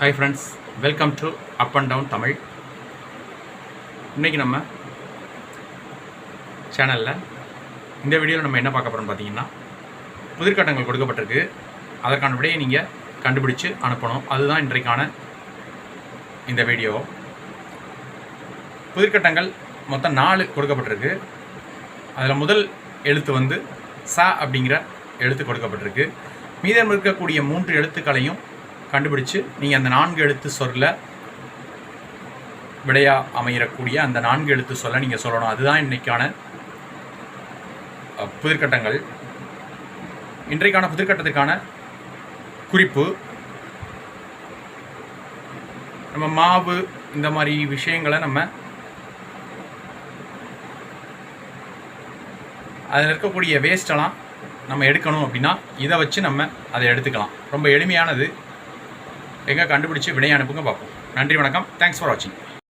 Hi friends welcome to up and down Tamil இன்றைக்கி நம்ம சேனலில் இந்த வீடியோவில் நம்ம என்ன பார்க்க போகிறோம்னு பார்த்தீங்கன்னா புதிர்கட்டங்கள் கொடுக்கப்பட்டிருக்கு. அதற்கான விடையை நீங்கள் கண்டுபிடிச்சு அனுப்பணும். அதுதான் இன்றைக்கான இந்த வீடியோ புதிர்கட்டங்கள் மொத்தம் நாலு கொடுக்கப்பட்டிருக்கு. அதில் முதல் எழுத்து வந்து ச அப்படிங்கிற எழுத்து கொடுக்கப்பட்டிருக்கு. மீதம் இருக்கக்கூடிய மூன்று எழுத்துக்களையும் கண்டுபிடிச்சு நீங்கள் அந்த நான்கு எழுத்து சொல்ல விடையா அமையக்கூடிய அந்த நான்கு எழுத்து சொல்ல நீங்கள் சொல்லணும். அதுதான் இன்னைக்கான புதிர்கட்டங்கள். இன்றைக்கான புதிர்கட்டத்துக்கான குறிப்பு. நம்ம மாவு இந்த மாதிரி விஷயங்களை நம்ம அதில் இருக்கக்கூடிய வேஸ்டெல்லாம் நம்ம எடுக்கணும் அப்படின்னா இதை வச்சு நம்ம அதை எடுத்துக்கலாம். ரொம்ப எளிமையானது. எங்கே கண்டுபிடிச்சு விடையை அனுப்புங்க பார்ப்போம் நன்றி வணக்கம். தேங்க்ஸ் ஃபார் வாட்சிங்